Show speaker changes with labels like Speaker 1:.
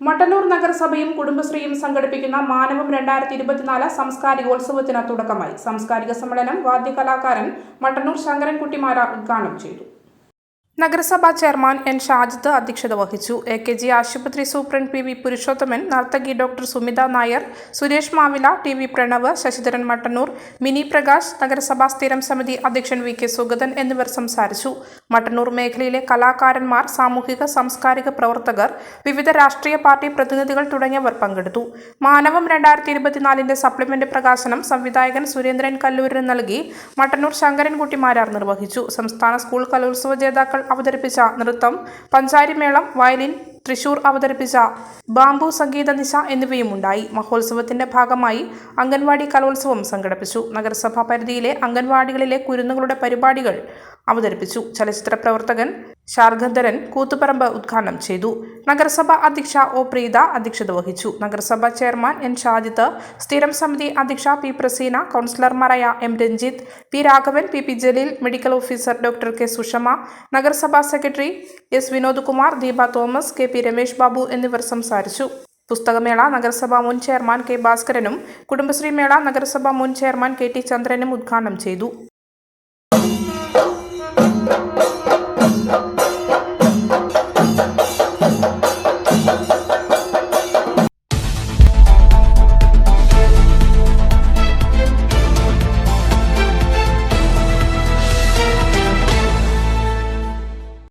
Speaker 1: മട്ടന്നൂർ നഗരസഭയും കുടുംബശ്രീയും സംഘടിപ്പിക്കുന്ന മാനവം രണ്ടായിരത്തി ഇരുപത്തിനാല് സാംസ്കാരികോത്സവത്തിന് തുടക്കമായി. സാംസ്കാരിക സമ്മേളനം വാദ്യകലാകാരൻ മട്ടന്നൂർ ശങ്കരൻകുട്ടിമാര ഉദ്ഘാടനം ചെയ്തു. നഗരസഭാ ചെയർമാൻ എൻ ഷാജിദ് അധ്യക്ഷത വഹിച്ചു. എ കെ ജി ആശുപത്രി സൂപ്രണ്ട് പി വി പുരുഷോത്തമൻ നർത്തകി doctor Sumitha Nair Suresh Mavila T V Pranav Sasidharan Mattannur Mini Prakash നഗരസഭാ സ്ഥിരം സമിതി അധ്യക്ഷൻ വി കെ സുഗതൻ എന്നിവർ സംസാരിച്ചു. മട്ടന്നൂർ മേഖലയിലെ കലാകാരന്മാർ സാമൂഹിക സാംസ്കാരിക പ്രവർത്തകർ വിവിധ രാഷ്ട്രീയ പാർട്ടി പ്രതിനിധികൾ തുടങ്ങിയവർ പങ്കെടുത്തു. മാനവം രണ്ടായിരത്തി ഇരുപത്തിനാലിന്റെ സപ്ലിമെന്റ് പ്രകാശനം സംവിധായകൻ സുരേന്ദ്രൻ കല്ലൂരിന് നൽകി മട്ടന്നൂർ ശങ്കരൻകുട്ടിമാരാർ നിർവഹിച്ചു. സംസ്ഥാന സ്കൂൾ കലോത്സവ ജേതാക്കൾ അവതരിപ്പിച്ച നൃത്തം പഞ്ചാരിമേളം വയലിൻ തൃശൂർ അവതരിപ്പിച്ച ബാംബു സംഗീത നിശ എന്നിവയും ഉണ്ടായി മഹോത്സവത്തിന്റെ ഭാഗമായി അംഗൻവാടി കലോത്സവം സംഘടിപ്പിച്ചു. നഗരസഭാ പരിധിയിലെ അംഗൻവാടികളിലെ കുരുന്നുകളുടെ പരിപാടികൾ അവതരിപ്പിച്ചു. ചലച്ചിത്ര പ്രവർത്തകൻ ശാർഗന്ധരൻ കൂത്തുപറമ്പ് ഉദ്ഘാടനം ചെയ്തു. നഗരസഭ അധ്യക്ഷ ഒ പ്രീത അധ്യക്ഷത വഹിച്ചു. നഗരസഭ ചെയർമാൻ എൻ ഷാജിത്ത് സ്ഥിരം സമിതി അധ്യക്ഷ പി പ്രസീന കൗൺസിലർമാരായ M Ranjith P Raghavan P P Jaleel medical officer doctor K Sushama നഗരസഭാ secretary S Vinod Kumar Deepa Thomas K P Ramesh Babu എന്നിവർ സംസാരിച്ചു. പുസ്തകമേള നഗരസഭാ മുൻ ചെയർമാൻ കെ ഭാസ്കരനും കുടുംബശ്രീ മേള നഗരസഭാ മുൻ ചെയർമാൻ കെ ടി ചന്ദ്രനും ഉദ്ഘാടനം ചെയ്തു. Thank you.